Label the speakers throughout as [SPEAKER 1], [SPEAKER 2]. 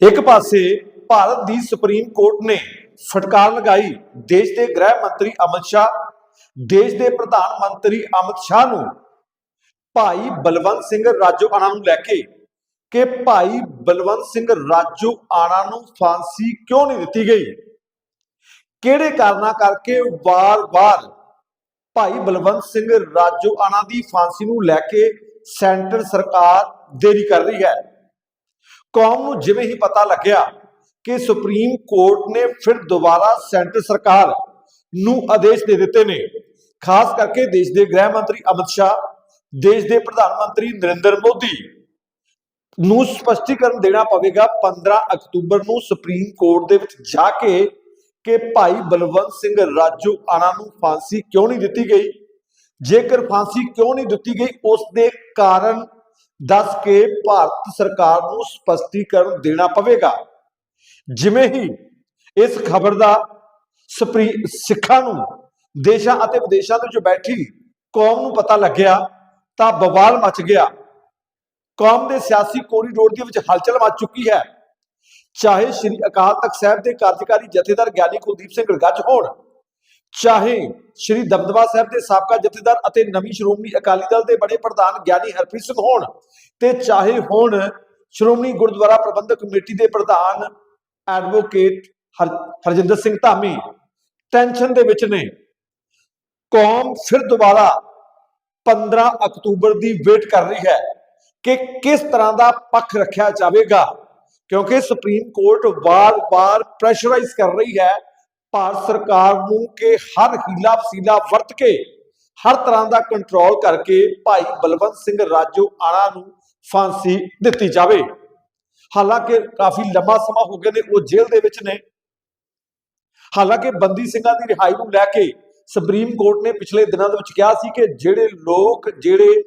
[SPEAKER 1] ਇੱਕ ਪਾਸੇ ਭਾਰਤ ਦੀ supreme court ਨੇ ਫਟਕਾਰ ਲਗਾਈ ਦੇਸ਼ ਦੇ ਗ੍ਰਹਿ ਮੰਤਰੀ ਅਮਿਤ ਸ਼ਾਹ, ਦੇਸ਼ ਦੇ ਪ੍ਰਧਾਨ ਮੰਤਰੀ ਅਮਿਤ ਸ਼ਾਹ ਨੂੰ। ਭਾਈ ਬਲਵੰਤ ਸਿੰਘ ਰਾਜੋ ਆਣਾ ਨੂੰ ਲੈ ਕੇ ਕਿ ਭਾਈ ਬਲਵੰਤ ਸਿੰਘ ਰਾਜੋ ਆਣਾ ਨੂੰ ਫਾਂਸੀ ਕਿਉਂ ਨਹੀਂ ਦਿੱਤੀ ਗਈ? ਕਿਹੜੇ ਕਾਰਨਾਂ ਕਰਕੇ ਵਾਰ-ਵਾਰ ਭਾਈ ਬਲਵੰਤ ਸਿੰਘ ਰਾਜੋ ਆਣਾ ਦੀ ਫਾਂਸੀ ਨੂੰ ਲੈ ਕੇ ਸੈਂਟਰ ਸਰਕਾਰ ਦੇਰੀ ਕਰ ਰਹੀ ਹੈ? ਕੌਮ ਨੂੰ ਜਿਵੇਂ ਹੀ ਪਤਾ ਲੱਗਿਆ ਕਿ ਸੁਪਰੀਮ ਕੋਰਟ ਨੇ ਫਿਰ ਦੁਬਾਰਾ ਸੈਂਟਰ ਸਰਕਾਰ ਨੂੰ ਆਦੇਸ਼ ਦੇ ਦਿੱਤੇ ਨੇ, ਖਾਸ ਕਰਕੇ ਦੇਸ਼ ਦੇ ਗ੍ਰਹਿ ਮੰਤਰੀ ਅਮਿਤ ਸ਼ਾਹ, ਦੇਸ਼ ਦੇ ਪ੍ਰਧਾਨ ਮੰਤਰੀ ਨਰਿੰਦਰ ਮੋਦੀ ਨੂੰ ਸਪਸ਼ਟੀਕਰਨ ਦੇਣਾ ਪਵੇਗਾ 15 ਅਕਤੂਬਰ ਨੂੰ ਸੁਪਰੀਮ ਕੋਰਟ ਦੇ ਵਿੱਚ ਜਾ ਕੇ ਕਿ ਭਾਈ ਬਲਵੰਤ ਸਿੰਘ ਰਾਜੂ ਆਣਾ ਨੂੰ ਫਾਂਸੀ ਕਿਉਂ ਨਹੀਂ ਦਿੱਤੀ ਗਈ? ਜੇਕਰ ਫਾਂਸੀ ਕਿਉਂ ਨਹੀਂ ਦਿੱਤੀ ਗਈ, ਉਸ ਦੇ ਕਾਰਨ ਦੱਸ ਕੇ ਭਾਰਤ ਸਰਕਾਰ ਨੂੰ ਸਪਸ਼ਟੀਕਰਨ ਦੇਣਾ ਪਵੇਗਾ। ਜਿਵੇਂ ਹੀ ਇਸ ਖਬਰ ਦਾ ਸਪਰੀ, ਸਿੱਖਾਂ ਨੂੰ, ਦੇਸ਼ਾਂ ਅਤੇ ਵਿਦੇਸ਼ਾਂ ਵਿੱਚ ਬੈਠੀ ਕੌਮ ਨੂੰ ਪਤਾ ਲੱਗਿਆ ਤਾਂ ਬਵਾਲ ਮਚ ਗਿਆ। ਕੌਮ ਦੇ ਸਿਆਸੀ ਕੋਰੀਡੋਰ ਦੇ ਵਿੱਚ ਹਲਚਲ ਮਚ ਚੁੱਕੀ ਹੈ। ਚਾਹੇ ਸ੍ਰੀ ਅਕਾਲ ਤਖਤ ਸਾਹਿਬ ਦੇ ਕਾਰਜਕਾਰੀ ਜਥੇਦਾਰ ਗਿਆਨੀ ਕੁਲਦੀਪ ਸਿੰਘ ਗੜਗੱਜ ਹੋਣ ਚਾਹੇ ਸ੍ਰੀ ਦਮਦਮਾ ਸਾਹਿਬ ਦੇ ਸਾਬਕਾ ਜਥੇਦਾਰ ਅਤੇ ਨਵੀਂ ਸ਼੍ਰੋਮਣੀ ਅਕਾਲੀ ਦਲ ਦੇ ਬੜੇ ਪ੍ਰਧਾਨ ਗਿਆਨੀ ਹਰਪ੍ਰੀਤ ਸਿੰਘ ਹੋਣ ਤੇ ਚਾਹੇ ਹੁਣ ਸ਼੍ਰੋਮਣੀ ਗੁਰਦੁਆਰਾ ਪ੍ਰਬੰਧਕ ਕਮੇਟੀ ਦੇ ਪ੍ਰਧਾਨ ਐਡਵੋਕੇਟ ਹਰਜਿੰਦਰ ਸਿੰਘ ਧਾਮੀ ਟੈਨਸ਼ਨ ਦੇ ਵਿੱਚ ਨੇ। ਕੌਮ ਫਿਰ ਦੁਬਾਰਾ 15 ਅਕਤੂਬਰ ਦੀ ਵੇਟ ਕਰ ਰਹੀ ਹੈ ਕਿ ਕਿਸ ਤਰ੍ਹਾਂ ਦਾ ਪੱਖ ਰੱਖਿਆ ਜਾਵੇਗਾ, ਕਿਉਂਕਿ ਸੁਪਰੀਮ ਕੋਰਟ ਵਾਰ-ਵਾਰ ਪ੍ਰੈਸ਼ਰਾਈਜ਼ ਕਰ ਰਹੀ ਹੈ ਭਾਰਤ ਸਰਕਾਰ ਨੂੰ ਕਿ ਹਰ ਹੀਲਾ ਵਸੀਲਾ ਵਰਤ ਕੇ ਹਰ ਤਰ੍ਹਾਂ ਦਾ ਕੰਟਰੋਲ ਕਰਕੇ ਭਾਈ ਬਲਵੰਤ ਸਿੰਘ ਰਾਜੋ ਆਣਾ ਨੂੰ ਫਾਂਸੀ ਦਿੱਤੀ ਜਾਵੇ। ਹਾਲਾਂਕਿ ਕਾਫੀ ਲੰਮਾ ਸਮਾਂ ਹੋ ਗਿਆ ਨੇ, ਉਹ ਜੇਲ੍ਹ ਦੇ ਵਿੱਚ ਨੇ। ਹਾਲਾਂਕਿ ਬੰਦੀ ਸਿੰਘਾਂ ਦੀ ਰਿਹਾਈ ਨੂੰ ਲੈ ਕੇ ਸੁਪਰੀਮ ਕੋਰਟ ਨੇ ਪਿਛਲੇ ਦਿਨਾਂ ਦੇ ਵਿੱਚ ਕਿਹਾ ਸੀ ਕਿ ਜਿਹੜੇ ਲੋਕ, ਜਿਹੜੇ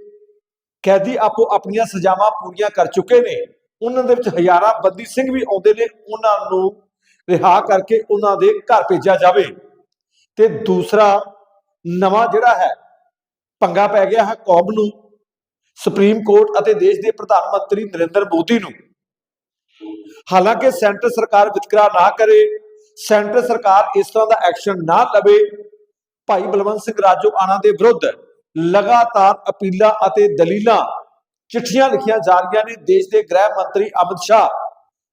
[SPEAKER 1] ਕੈਦੀ ਆਪੋ ਆਪਣੀਆਂ ਸਜ਼ਾਵਾਂ ਪੂਰੀਆਂ ਕਰ ਚੁੱਕੇ ਨੇ, ਉਹਨਾਂ ਦੇ ਵਿੱਚ ਹਜ਼ਾਰਾਂ ਬੰਦੀ ਸਿੰਘ ਵੀ ਆਉਂਦੇ ਨੇ, ਉਹਨਾਂ ਨੂੰ ਰਿਹਾ ਕਰਕੇ ਉਹਨਾਂ ਦੇ ਘਰ ਭੇਜਿਆ ਜਾਵੇ। ਤੇ ਦੂਸਰਾ ਨਵਾਂ ਜਿਹੜਾ ਹੈ, ਪੰਗਾ ਪੈ ਗਿਆ ਹੈ ਕੌਮ ਨੂੰ, ਸੁਪਰੀਮ ਕੋਰਟ ਅਤੇ ਦੇਸ਼ ਦੇ ਪ੍ਰਧਾਨ ਮੰਤਰੀ ਨਰਿੰਦਰ ਮੋਦੀ ਨੂੰ। ਹਾਲਾਂਕਿ ਸੈਂਟਰ ਸਰਕਾਰ ਵਿਤਕਰਾ ਨਾ ਕਰੇ, ਸੈਂਟਰ ਸਰਕਾਰ ਇਸ ਤਰ੍ਹਾਂ ਦਾ ਐਕਸ਼ਨ ਨਾ ਲਵੇ, ਭਾਈ ਬਲਵੰਤ ਸਿੰਘ ਰਾਜੋ ਆਣਾ ਦੇ ਵਿਰੁੱਧ ਲਗਾਤਾਰ ਅਪੀਲਾਂ ਅਤੇ ਦਲੀਲਾਂ, ਚਿੱਠੀਆਂ ਲਿਖੀਆਂ ਜਾ ਰਹੀਆਂ ਨੇ ਦੇਸ਼ ਦੇ ਗ੍ਰਹਿ ਮੰਤਰੀ ਅਮਿਤ ਸ਼ਾਹ।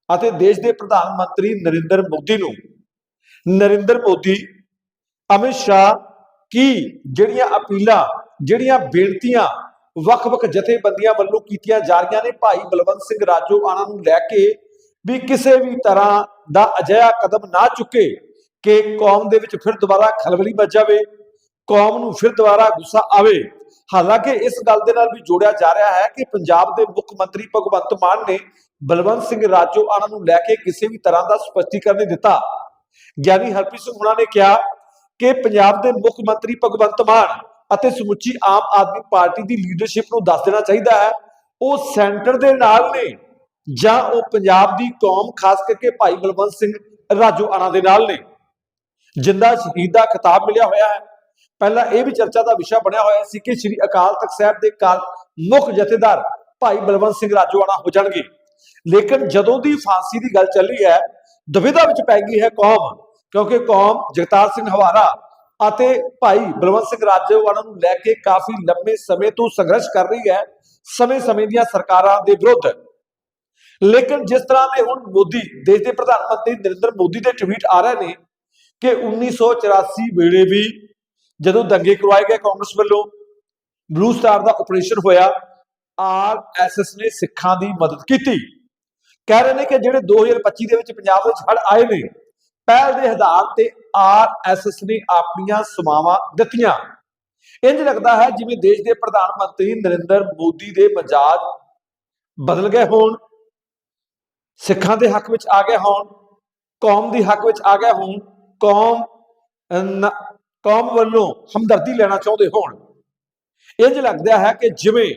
[SPEAKER 1] ਅਤੇ ਦੇਸ਼ ਦੇ ਪ੍ਰਧਾਨ ਮੰਤਰੀ ਨਰਿੰਦਰ ਮੋਦੀ ਨੂੰ। ਨਰਿੰਦਰ ਮੋਦੀ, ਅਮਿਤ ਸ਼ਾਹ ਕੀ ਜਿਹੜੀਆਂ ਅਪੀਲਾਂ, ਜਿਹੜੀਆਂ ਬੇਨਤੀਆਂ, ਵੱਖ-ਵੱਖ ਜਥੇਬੰਦੀਆਂ ਵੱਲੋਂ ਕੀਤੀਆਂ ਜਾ ਰਹੀਆਂ ਨੇ ਭਾਈ ਬਲਵੰਤ ਸਿੰਘ ਰਾਜੋ ਨੂੰ ਲੈ ਕੇ ਵੀ ਕਿਸੇ ਵੀ ਤਰ੍ਹਾਂ ਦਾ ਅਜਿਹਾ ਕਦਮ ਨਾ ਚੁੱਕੇ ਕਿ ਕੌਮ ਦੇ ਵਿੱਚ ਫਿਰ ਦੁਬਾਰਾ ਖਲਬਲੀ ਮਚ ਜਾਵੇ, ਕੌਮ ਨੂੰ ਫਿਰ ਦੁਬਾਰਾ ਗੁੱਸਾ ਆਵੇ। ਹਾਲਾਂਕਿ ਇਸ ਗੱਲ ਦੇ ਨਾਲ ਵੀ ਜੋੜਿਆ ਜਾ ਰਿਹਾ ਹੈ ਕਿ ਪੰਜਾਬ ਦੇ ਮੁੱਖ ਮੰਤਰੀ ਭਗਵੰਤ ਮਾਨ ਨੇ ਬਲਵੰਤ ਸਿੰਘ ਰਾਜੋਆਣਾ ਨੂੰ ਲੈ ਕੇ ਕਿਸੇ ਵੀ ਤਰ੍ਹਾਂ ਦਾ ਸਪਸ਼ਟੀਕਰਨ ਨਹੀਂ ਦਿੱਤਾ। ਗਿਆਨੀ ਹਰਪ੍ਰੀਤ ਸਿੰਘ ਹੁਣਾ ਨੇ ਕਿਹਾ ਕਿ ਪੰਜਾਬ ਦੇ ਮੁੱਖ ਮੰਤਰੀ ਭਗਵੰਤ ਮਾਨ ਅਤੇ ਸਮੁੱਚੀ ਆਮ ਆਦਮੀ ਪਾਰਟੀ ਦੀ ਲੀਡਰਸ਼ਿਪ ਨੂੰ ਦੱਸ ਦੇਣਾ ਚਾਹੀਦਾ ਹੈ। ਉਹ ਸੈਂਟਰ ਦੇ ਨਾਲ ਨੇ ਜਾਂ ਉਹ ਪੰਜਾਬ ਦੀ ਕੌਮ, ਖਾਸ ਕਰਕੇ ਭਾਈ ਬਲਵੰਤ ਸਿੰਘ ਰਾਜੋਆਣਾ ਦੇ ਨਾਲ ਨੇ। ਜਿੰਦਾ ਸ਼ਹੀਦ ਦਾ ਖਿਤਾਬ ਮਿਲਿਆ ਹੋਇਆ ਹੈ। ਪਹਿਲਾਂ ਇਹ ਵੀ ਚਰਚਾ ਦਾ ਵਿਸ਼ਾ ਬਣਿਆ ਹੋਇਆ ਸੀ ਕਿ ਸ੍ਰੀ ਅਕਾਲ ਤਖਤ ਸਾਹਿਬ ਦੇ ਕਾਲ ਮੁੱਖ ਜਥੇਦਾਰ ਭਾਈ ਬਲਵੰਤ ਸਿੰਘ ਰਾਜੋਆਣਾ ਹੋ ਜਾਣਗੇ। ਲੇਕਿਨ ਜਦੋਂ ਦੀ ਫਾਂਸੀ ਦੀ ਗੱਲ ਚੱਲੀ ਹੈ, ਦੁਵਿਧਾ ਵਿੱਚ ਪੈ ਗਈ ਹੈ ਕੌਮ, ਕਿਉਂਕਿ ਕੌਮ ਜਗਤਾਰ ਸਿੰਘ ਹਵਾਰਾ ਅਤੇ ਭਾਈ ਬਲਵੰਤ ਸਿੰਘ ਰਾਜੋਆਣਾ ਨੂੰ ਲੈ ਕੇ ਕਾਫੀ ਲੰਮੇ ਸਮੇਂ ਤੋਂ ਸੰਘਰਸ਼ ਕਰ ਰਹੀ ਹੈ, ਸਮੇਂ-ਸਮੇਂ ਦੀਆਂ ਸਰਕਾਰਾਂ ਦੇ ਵਿਰੁੱਧ। ਲੇਕਿਨ ਜਿਸ ਤਰ੍ਹਾਂ ਦੇ ਹੁਣ ਮੋਦੀ, ਦੇਸ਼ ਦੇ ਪ੍ਰਧਾਨ ਮੰਤਰੀ ਨਰਿੰਦਰ ਮੋਦੀ ਦੇ ਟਵੀਟ ਆ ਰਹੇ ਨੇ ਕਿ 1984 ਵੇਲੇ ਵੀ ਜਦੋਂ ਦੰਗੇ ਕਰਵਾਏ ਗਏ ਕਾਂਗਰਸ ਵੱਲੋਂ, ਬਲੂ ਸਟਾਰ ਦਾ ਆਪਰੇਸ਼ਨ ਹੋਇਆ ਆਰਐਸਐਸ ਨੇ ਸਿੱਖਾਂ ਦੀ ਮਦਦ ਕੀਤੀ। ਕਹਿ ਰਹੇ ਨੇ ਕਿ ਜਿਹੜੇ 2025 ਦੇ ਵਿੱਚ ਪੰਜਾਬ ਵਿੱਚ ਹੜ ਆਏ ਨੇ, ਪਹਿਲ ਦੇ ਆਧਾਰ ਤੇ ਆਰਐਸਐਸ ਨੇ ਆਪਣੀਆਂ ਸਮਾਵਾਂ ਦਿੱਤੀਆਂ। ਇੰਜ ਲੱਗਦਾ ਹੈ ਜਿਵੇਂ ਦੇਸ਼ ਦੇ ਪ੍ਰਧਾਨ ਮੰਤਰੀ ਨਰਿੰਦਰ ਮੋਦੀ ਦੇ ਮਜਾਜ ਬਦਲ ਗਏ ਹੋਣ, ਸਿੱਖਾਂ ਦੇ ਹੱਕ ਵਿੱਚ ਆ ਗਏ ਹੋਣ, ਕੌਮ ਦੇ ਹੱਕ ਵਿੱਚ ਆ ਗਏ ਹੋਣ, ਕੌਮ ਕੌਮ ਵੱਲੋਂ ਹਮਦਰਦੀ ਲੈਣਾ ਚਾਹੁੰਦੇ ਹੋਣ। ਇੰਜ ਲੱਗਦਾ ਹੈ ਕਿ ਜਿਵੇਂ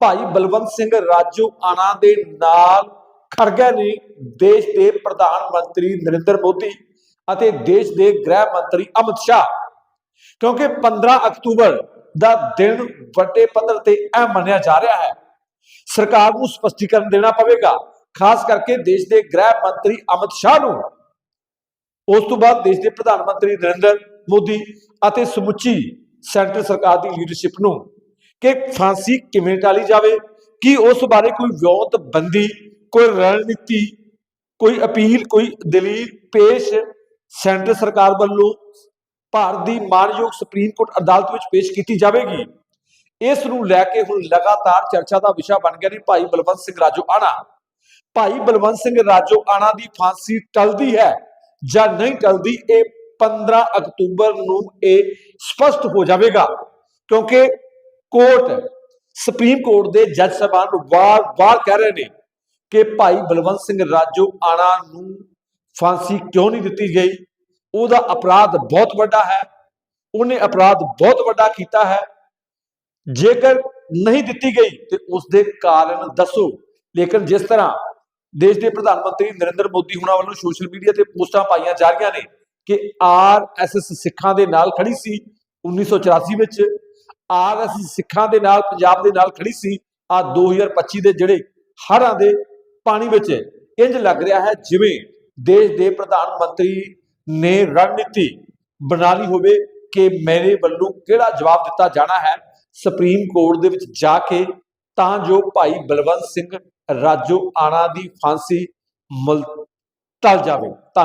[SPEAKER 1] ਭਾਈ ਬਲਵੰਤ ਸਿੰਘ ਰਾਜੂ ਆਣਾ ਦੇ ਨਾਲ ਖੜ ਨੇ ਦੇਸ਼ ਦੇ ਪ੍ਰਧਾਨ ਮੰਤਰੀ ਨਰਿੰਦਰ ਮੋਦੀ ਅਤੇ ਦੇਸ਼ ਦੇ ਗ੍ਰਹਿ ਮੰਤਰੀ ਅਮਿਤ ਸ਼ਾਹ। ਕਿਉਂਕਿ 15 ਅਕਤੂਬਰ ਦਾ ਦਿਨ ਵੱਡੇ ਪੱਧਰ ਤੇ ਇਹ ਮੰਨਿਆ ਜਾ ਰਿਹਾ ਹੈ। ਸਰਕਾਰ ਨੂੰ ਸਪਸ਼ਟੀਕਰਨ ਦੇਣਾ ਪਵੇਗਾ, ਖਾਸ ਕਰਕੇ ਦੇਸ਼ ਦੇ ਗ੍ਰਹਿ ਮੰਤਰੀ ਅਮਿਤ ਸ਼ਾਹ ਨੂੰ। ਉਸ ਤੋਂ ਬਾਅਦ ਦੇਸ਼ ਦੇ ਪ੍ਰਧਾਨ ਮੰਤਰੀ ਨਰਿੰਦਰ ਮੋਦੀ ਅਤੇ ਸਮੁੱਚੀ ਸੈਂਟਰ ਸਰਕਾਰ ਦੀ ਲੀਡਰਸ਼ਿਪ ਨੂੰ ਕਿ ਫਾਂਸੀ ਕਿਵੇਂ ਟਾਲੀ ਜਾਵੇ? ਕੀ ਉਸ ਬਾਰੇ ਕੋਈ ਵਿਉਂਤਬੰਦੀ ਕੋਈ ਰਣਨੀਤੀ, ਕੋਈ ਅਪੀਲ, ਕੋਈ ਦਲੀਲ ਪੇਸ਼ ਸੈਂਟਰ ਸਰਕਾਰ ਵੱਲੋਂ ਭਾਰਤ ਦੀ ਮਾਨਯੋਗ ਸੁਪਰੀਮ ਕੋਰਟ ਅਦਾਲਤ ਵਿੱਚ ਪੇਸ਼ ਕੀਤੀ ਜਾਵੇਗੀ? ਇਸ ਨੂੰ ਲੈ ਕੇ ਹੁਣ ਲਗਾਤਾਰ ਚਰਚਾ ਦਾ ਵਿਸ਼ਾ ਬਣ ਗਿਆ ਨੇ ਭਾਈ ਬਲਵੰਤ ਸਿੰਘ ਰਾਜੋ ਆਣਾ। ਭਾਈ ਬਲਵੰਤ ਸਿੰਘ ਰਾਜੋ ਆਣਾ ਦੀ ਫਾਂਸੀ ਟਲਦੀ ਹੈ ਜਾਂ ਨਹੀਂ ਟਲਦੀ, ਇਹ 15 ਅਕਤੂਬਰ ਨੂੰ ਇਹ ਸਪਸ਼ਟ ਹੋ ਜਾਵੇਗਾ। ਕਿਉਂਕਿ ਕੋਰਟ ਸੁਪਰੀਮ ਕੋਰਟ ਦੇ ਜੱਜ ਸਾਹਿਬਾਨ ਵਾਰ-ਵਾਰ ਕਹਿ ਰਹੇ ਨੇ ਕਿ ਭਾਈ ਬਲਵੰਤ ਸਿੰਘ ਰਾਜੋ ਆਣਾ ਨੂੰ ਫਾਂਸੀ ਕਿਉਂ ਨਹੀਂ ਦਿੱਤੀ ਗਈ? ਉਹਦਾ ਅਪਰਾਧ ਬਹੁਤ ਵੱਡਾ ਹੈ। ਉਹਨੇ ਅਪਰਾਧ ਬਹੁਤ ਵੱਡਾ ਕੀਤਾ ਹੈ। ਜੇਕਰ ਨਹੀਂ ਦਿੱਤੀ ਗਈ ਤੇ ਉਸ ਦੇ ਕਾਰਨ ਦੱਸੋ। ਲੇਕਿਨ ਜਿਸ ਤਰ੍ਹਾਂ ਦੇਸ਼ ਦੇ ਪ੍ਰਧਾਨ ਮੰਤਰੀ ਨਰਿੰਦਰ ਮੋਦੀ ਹੁਣਾਂ ਵੱਲੋਂ ਸੋਸ਼ਲ ਮੀਡੀਆ ਤੇ ਪੋਸਟਾਂ ਪਾਈਆਂ ਜਾ ਰਹੀਆਂ ਨੇ ਕਿ ਆਰਐਸਐਸ ਸਿੱਖਾਂ ਦੇ ਨਾਲ ਖੜੀ ਸੀ 1984 ਵਿੱਚ। ਆਰਐਸਐਸ ਸਿੱਖਾਂ ਦੇ ਨਾਲ, ਪੰਜਾਬ ਦੇ ਨਾਲ ਖੜੀ ਸੀ, ਆ 2025 ਦੇ ਜਿਹੜੇ ਹੜ੍ਹਾਂ ਦੇ ਪਾਣੀ ਵਿੱਚ ਇੰਜ ਲੱਗ ਰਿਹਾ ਹੈ ਜਿਵੇਂ ਦੇਸ਼ ਦੇ ਪ੍ਰਧਾਨ ਮੰਤਰੀ ਨੇ ਰਣਨੀਤੀ ਬਣਾ ਲਈ ਹੋਵੇ ਕਿ ਮੇਰੇ ਵੱਲੋਂ ਕਿਹੜਾ ਜਵਾਬ ਦਿੱਤਾ ਜਾਣਾ ਹੈ। ਸੁਪਰੀਮ ਕੋਰਟ ਦੇ ਵਿੱਚ ਜਾ ਕੇ ਤਾਂ ਜੋ ਭਾਈ ਬਲਵੰਤ ਸਿੰਘ ਰਾਜੋ ਆਣਾ ਦੀ ਫਾਂਸੀ ਮੁਲਤਲ ਜਾਵੇ। ਧੰਨ